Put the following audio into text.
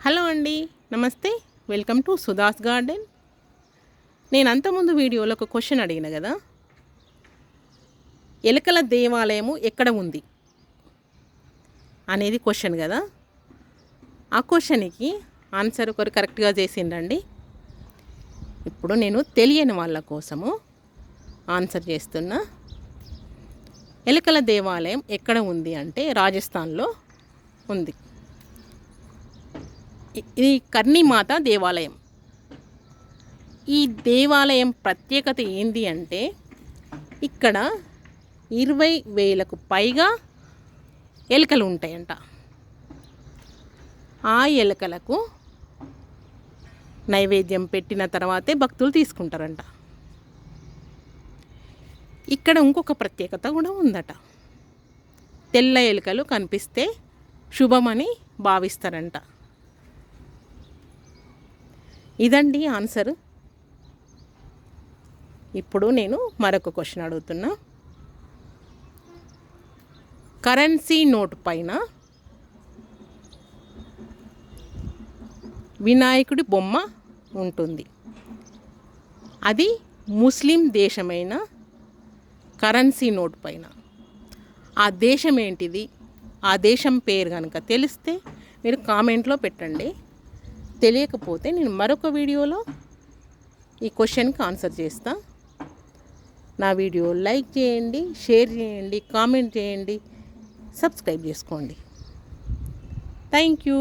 Hello అండి నమస్తే. Welcome to Sudha's garden. నేను అంతకుముందు వీడియోలో ఒక క్వశ్చన్ అడిగిన కదా? ఎలకల దేవాలయము ఎక్కడ ఉంది? అనేది క్వశ్చన్ కదా? ఆ క్వశ్చన్కి ఆన్సర్ ఒకరు కరెక్ట్గా చేసిండండి. ఇప్పుడు నేను తెలియని వాళ్ళ కోసము ఆన్సర్ చేస్తున్నా. ఎలకల దేవాలయం ఎక్కడ ఉంది అంటే రాజస్థాన్లో ఉంది. ఇది కర్ణిమాత దేవాలయం. ఈ దేవాలయం ప్రత్యేకత ఏంది అంటే ఇక్కడ ఇరవై వేలకు పైగా ఎలుకలు ఉంటాయంట. ఆ ఎలుకలకు నైవేద్యం పెట్టిన తర్వాతే భక్తులు తీసుకుంటారంట. ఇక్కడ ఇంకొక ప్రత్యేకత కూడా ఉందట. తెల్ల ఎలుకలు కనిపిస్తే శుభమని భావిస్తారంట. ఇదండి ఆన్సర్. ఇప్పుడు నేను మరొక క్వశ్చన్ అడుగుతున్నా. కరెన్సీ నోట్ పైన వినాయకుడి బొమ్మ ఉంటుంది. అది ముస్లిం దేశమైన కరెన్సీ నోట్ పైన. ఆ దేశం ఏంటిది? ఆ దేశం పేరు కనుక తెలిస్తే మీరు కామెంట్లో పెట్టండి. తెలియకపోతే నేను మరొక వీడియోలో ఈ క్వశ్చన్కి ఆన్సర్ చేస్తా. నా వీడియో లైక్ చేయండి షేర్ చేయండి కామెంట్ చేయండి సబ్స్క్రైబ్ చేసుకోండి. Thank you.